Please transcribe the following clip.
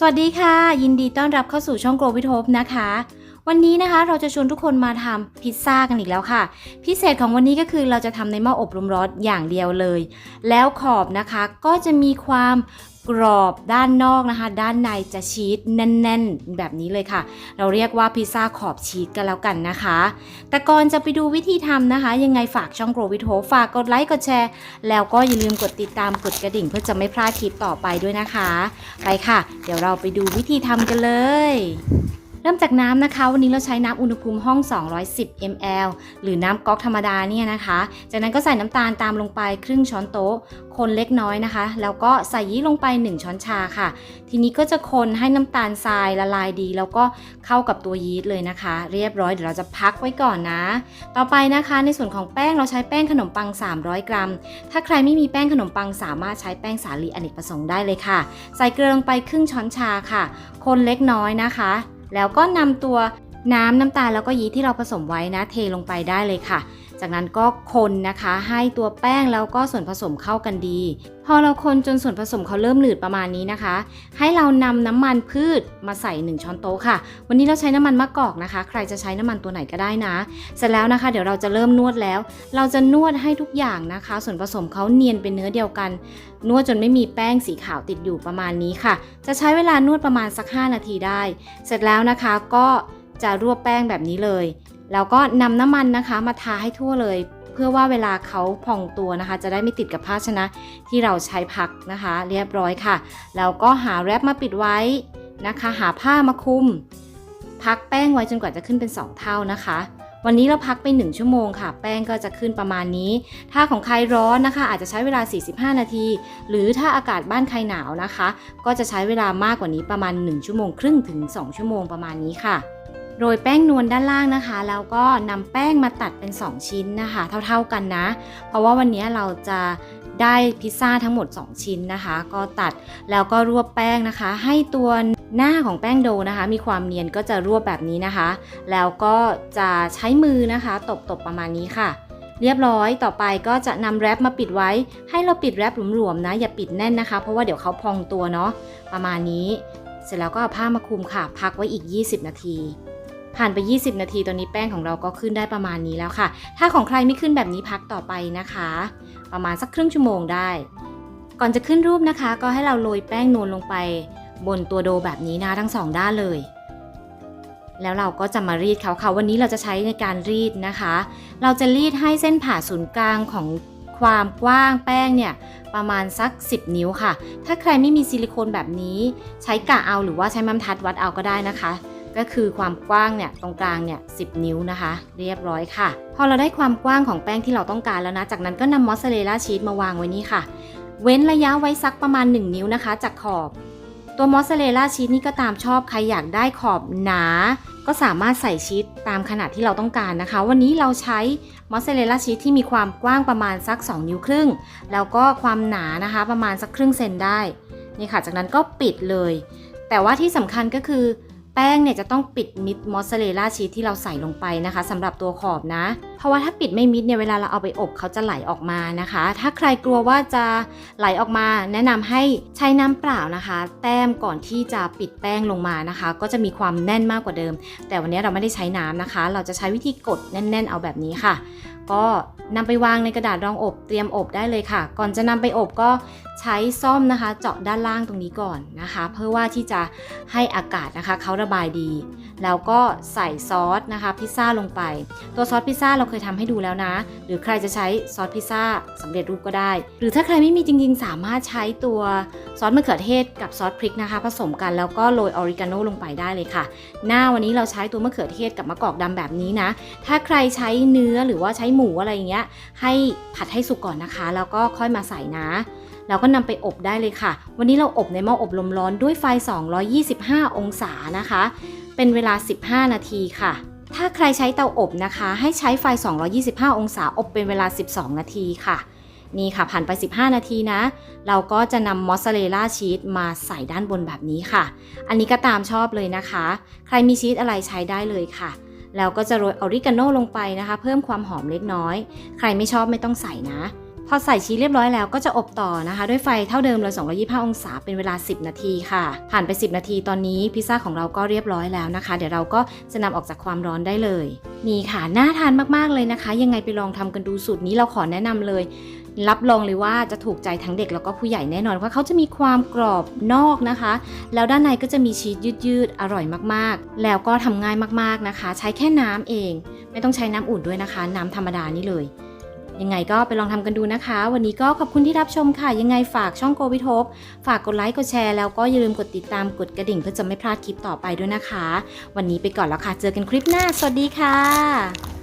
สวัสดีค่ะ ยินดีต้อนรับเข้าสู่ช่องโกลวิทโพบนะคะ วันนี้นะคะเราจะชวนทุกคนมาทำพิซซ่ากันอีกแล้วค่ะ พิเศษของวันนี้ก็คือเราจะทำในหม้ออบลมร้อนอย่างเดียวเลย แล้วขอบนะคะก็จะมีความกรอบด้านนอกนะคะ ด้านในจะชีสแน่น ๆ แบบนี้เลยค่ะ เราเรียกว่าพิซซ่าขอบชีสกันแล้วกันนะคะ แต่ก่อนจะไปดูวิธีทำนะคะ ยังไงฝากช่อง Grow with Hope ฝากกดไลค์กดแชร์ แล้วก็อย่าลืมกดติดตามกดกระดิ่งเพื่อจะไม่พลาดคลิปต่อไปด้วยนะคะ ไปค่ะ เดี๋ยวเราไปดูวิธีทำกันเลย เริ่มจากน้ำนะคะ วันนี้เราใช้น้ำอุณหภูมิห้อง 210 ml หรือน้ำก๊อกธรรมดาเนี่ยนะคะ จากนั้นก็ใส่น้ำตาลตามลงไปครึ่งช้อนโต๊ะ คนเล็กน้อยนะคะ แล้วก็ใส่ยีสต์ลงไป 1 ช้อนชาค่ะ ทีนี้ก็จะคนให้น้ำตาลทรายละลายดี แล้วก็เข้ากับตัวยีสต์เลยนะคะ เรียบร้อยเดี๋ยวเราจะพักไว้ก่อนนะ ต่อไปนะคะ ในส่วนของแป้งเราใช้แป้งขนมปัง 300 กรัม ถ้าใครไม่มีแป้งขนมปังสามารถใช้แป้งสาลีอเนกประสงค์ได้เลยค่ะ ใส่เกลือลงไปครึ่งช้อนชาค่ะ คนเล็กน้อยนะคะ แล้วก็นำตัวน้ำน้ำตาลแล้วก็ยีสต์ที่เราผสมไว้นะเทลงไปได้เลยค่ะ จากนั้นก็คนนะคะให้ตัวแป้งแล้วก็ส่วนผสมเข้ากันดี พอเราคนจนส่วนผสมเขาเริ่มหนืดประมาณนี้นะคะ ให้เรานำน้ำมันพืชมาใส่ 1 ช้อนโต๊ะค่ะ วันนี้เราใช้น้ำมันมะกอกนะคะ ใครจะใช้น้ำมันตัวไหนก็ได้นะ เสร็จแล้วนะคะเดี๋ยวเราจะเริ่มนวดแล้ว เราจะนวดให้ทุกอย่างนะคะ ส่วนผสมเขาเนียนเป็นเนื้อเดียวกัน นวดจนไม่มีแป้งสีขาวติดอยู่ประมาณนี้ค่ะ จะใช้เวลานวดประมาณสัก 5 นาทีได้ เสร็จแล้วนะคะก็จะรวบแป้งแบบนี้เลย แล้วก็นำน้ำมันนะคะมาทาให้ทั่วเลย เพื่อว่าเวลาเขาพองตัวนะคะ จะได้ไม่ติดกับภาชนะที่เราใช้พักนะคะ เรียบร้อยค่ะ แล้วก็หาแรปมาปิดไว้นะคะ หาผ้ามาคลุม พักแป้งไว้จนกว่าจะขึ้นเป็น 2 เท่านะคะวันนี้เราพักไป 1 ชั่วโมงค่ะ แป้งก็จะขึ้นประมาณนี้ ถ้าของใครร้อนนะคะ อาจจะใช้เวลา 45 นาที หรือถ้าอากาศบ้านใครหนาวนะคะ ก็จะใช้เวลามากกว่านี้ประมาณ 1 ชั่วโมงครึ่งถึง 2 ชั่วโมงประมาณนี้ค่ะ โรยแป้งนวลด้านล่างนะคะ แล้วก็นำแป้งมาตัดเป็น 2 ชิ้นนะคะ เท่าๆกันนะ เพราะว่าวันนี้เราจะได้พิซซ่าทั้งหมด 2 ชิ้นนะคะ ก็ตัดแล้วก็รวบแป้งนะคะ ให้ตัวหน้าของแป้งโดนะคะ มีความเนียนก็จะรวบแบบนี้นะคะ แล้วก็จะใช้มือนะคะตบๆประมาณนี้ค่ะ เรียบร้อยต่อไปก็จะนำแรปมาปิดไว้ ให้เราปิดแรปหลวมๆนะ อย่าปิดแน่นนะคะ เพราะว่าเดี๋ยวเขาพองตัวเนาะประมาณนี้ เสร็จแล้วก็เอาผ้ามาคลุมค่ะ พักไว้อีก 20 นาที ผ่านไป 20 นาทีตอนนี้แป้งของเราก็ขึ้นได้ประมาณนี้แล้วค่ะ ถ้าของใครไม่ขึ้นแบบนี้พักต่อไปนะคะ ประมาณสักครึ่งชั่วโมงได้ ก่อนจะขึ้นรูปนะคะ ก็ให้เราโรยแป้งนวลลงไป บนตัวโดแบบนี้นะทั้งสองด้านเลยแล้วเราก็จะมารีดเขาค่ะวันนี้เราจะใช้ในการรีดนะคะ เราจะรีดให้เส้นผ่าศูนย์กลางของความกว้างแป้งเนี่ยประมาณสัก 10 นิ้วค่ะ ถ้าใครไม่มีซิลิโคนแบบนี้ ใช้กะเอาหรือว่าใช้มัมทัดวัดเอาก็ได้นะคะ ก็คือความกว้างเนี่ยตรงกลางเนี่ย10นิ้วนะคะ เรียบร้อยค่ะ พอเราได้ความกว้างของแป้งที่เราต้องการแล้วนะ จากนั้นก็นำมอสซาเรลล่าชีสมาวางไว้นี่ค่ะ เว้นระยะไว้สักประมาณ 1 นิ้วนะคะ จากขอบ ตัวมอสซาเรลล่าชีสนี่ก็ตามชอบใครอยากได้ขอบหนา ก็สามารถใส่ชีสตามขนาดที่เราต้องการนะคะ วันนี้เราใช้มอสซาเรลล่าชีสที่มีความกว้างประมาณสัก 2 นิ้วครึ่ง แล้วก็ความหนานะคะประมาณสักครึ่งเซนได้นี่ค่ะ จากนั้นก็ปิดเลย แต่ว่าที่สำคัญก็คือ แป้งเนี่ยจะต้องปิดมิดมอสซาเรลล่าชีสที่เราใส่ลงไปนะคะสำหรับตัวขอบนะ เพราะว่าถ้าปิดไม่มิดเนี่ยเวลาเราเอาไปอบเขาจะไหลออกมานะคะ ถ้าใครกลัวว่าจะไหลออกมา แนะนำให้ใช้น้ำเปล่านะคะ แต้มก่อนที่จะปิดแป้งลงมานะคะ ก็จะมีความแน่นมากกว่าเดิม แต่วันนี้เราไม่ได้ใช้น้ำนะคะ เราจะใช้วิธีกดแน่น ๆ เอาแบบนี้ค่ะ ก็นำไปวางในกระดาษรองอบเตรียมอบได้เลยค่ะ ก่อนจะนำไปอบก็ ใช้ซ่อมนะคะ เจาะด้านล่างตรงนี้ก่อนนะคะ เพื่อว่าที่จะให้อากาศนะคะเขาระบายดี แล้วก็ใส่ซอสนะคะพิซซ่าลงไป ตัวซอสพิซซ่าเราเคยทำให้ดูแล้วนะ หรือใครจะใช้ซอสพิซซ่าสำเร็จรูปก็ได้ หรือถ้าใครไม่มีจริงๆ สามารถใช้ตัวซอสมะเขือเทศกับซอสพริกนะคะ ผสมกันแล้วก็โรยออริกาโนลงไปได้เลยค่ะ หน้าวันนี้เราใช้ตัวมะเขือเทศกับมะกอกดำแบบนี้นะ ถ้าใครใช้เนื้อหรือว่าใช้หมูอะไรอย่างเงี้ยให้ผัดให้สุกก่อนนะคะ แล้วก็ค่อยมาใส่นะ แล้วก็นำไปอบได้เลยค่ะ วันนี้เราอบในหม้ออบลมร้อนด้วยไฟ 225 องศานะคะ เป็นเวลา 15 นาทีค่ะ ถ้าใครใช้เตาอบนะคะ ให้ใช้ไฟ 225 องศาอบเป็นเวลา 12 นาทีค่ะ นี่ค่ะผ่านไป 15 นาทีนะ เราก็จะนำมอสซาเรลล่าชีสมาใส่ด้านบนแบบนี้ค่ะ อันนี้ก็ตามชอบเลยนะคะ ใครมีชีสอะไรใช้ได้เลยค่ะแล้วก็จะโรยออริกาโนลงไปนะคะ เพิ่มความหอมเล็กน้อย ใครไม่ชอบไม่ต้องใส่นะ พอใส่ชีสเรียบร้อยแล้วก็จะอบต่อนะคะ ด้วยไฟเท่าเดิมเลย225 องศาเป็นเวลา 10 นาทีค่ะ ผ่านไป 10 นาทีตอนนี้พิซซ่าของเราก็เรียบร้อยแล้วนะคะ เดี๋ยวเราก็จะนำออกจากความร้อนได้เลย นี่ค่ะน่าทานมากๆเลยนะคะ ยังไงไปลองทำกันดูสูตรนี้เราขอแนะนำเลย รับรองเลยว่าจะถูกใจทั้งเด็กแล้วก็ผู้ใหญ่แน่นอนเพราเขาจะมีความกรอบนอกนะคะ แล้วด้านในก็จะมีชีสยืดๆอร่อยมากๆ แล้วก็ทำง่ายมากๆนะคะ ใช้แค่น้ำเอง ไม่ต้องใช้น้ำอุ่นด้วยนะคะ น้ำธรรมดานี่เลย ยังไงก็ไปลองทำกันดูนะคะ วันนี้ก็ขอบคุณที่รับชมค่ะ ยังไงฝากช่องโกวิทบฝากกดไลค์กดแชร์แล้วก็อย่าลืมกดติดตามกดกระดิ่งเพื่อจะไม่พลาดคลิปต่อไปด้วยนะคะ วันนี้ไปก่อนแล้วค่ะ เจอกันคลิปหน้า สวัสดีค่ะ